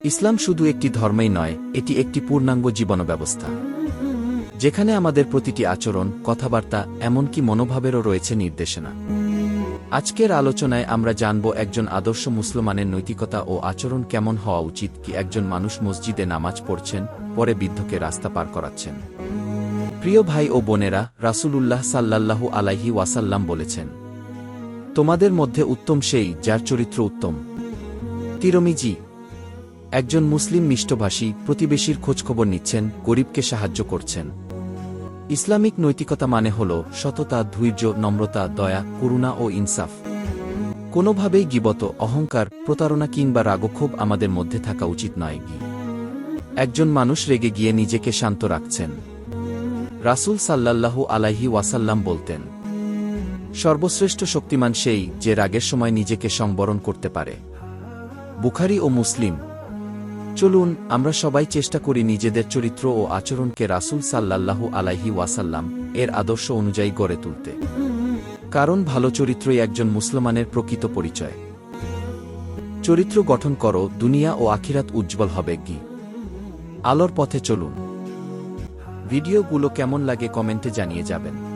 ইসলাম শুধু একটি ধর্মই নয়, এটি একটি পূর্ণাঙ্গ জীবন ব্যবস্থা যেখানে আমাদের প্রতিটি আচরণ, কথাবার্তা, এমনকি মনোভাবেরও রয়েছে নির্দেশনা। আজকের আলোচনায় আমরা জানব একজন আদর্শ মুসলমানের নৈতিকতা ও আচরণ কেমন হওয়া উচিত, কি একজন মানুষ মসজিদে নামাজ পড়ছেন, পরে বৃদ্ধকে রাস্তা পার করাচ্ছেন। প্রিয় ভাই ও বোনেরা, রাসূলুল্লাহ সাল্লাল্লাহু আলাইহি ওয়াসাল্লাম বলেছেন, তোমাদের মধ্যে উত্তম সেই যার চরিত্র উত্তম। তিরমিজি একজন মুসলিম মিষ্টভাষী প্রতিবেশীর খোঁজখবর নিচ্ছেন, গরিবকে সাহায্য করছেন। ইসলামিক নৈতিকতা মানে হল সততা, ধৈর্য, নম্রতা, দয়া, করুণা ও ইনসাফ। কোনোভাবেই গিবত, অহংকার, প্রতারণা কিংবা রাগক্ষোভ আমাদের মধ্যে থাকা উচিত নয়। একজন মানুষ রেগে গিয়ে নিজেকে শান্ত রাখছেন। রাসূল সাল্লাল্লাহু আলাইহি ওয়াসাল্লাম বলতেন, সর্বশ্রেষ্ঠ শক্তিমান সেই যে রাগের সময় নিজেকে সংবরণ করতে পারে। বুখারি ও মুসলিম চলুন, আমরা সবাই চেষ্টা করি নিজেদের চরিত্র ও আচরণকে রাসূল সাল্লাল্লাহু আলাইহি ওয়াসাল্লাম এর আদর্শ অনুযায়ী গড়ে তুলতে। কারণ ভালো চরিত্রই একজন মুসলমানের প্রকৃত পরিচয়। চরিত্র গঠন করো, দুনিয়া ও আখিরাত উজ্জ্বল হবে, গি। আলোর পথে চলুন। ভিডিওগুলো কেমন লাগে কমেন্টে জানিয়ে যাবেন।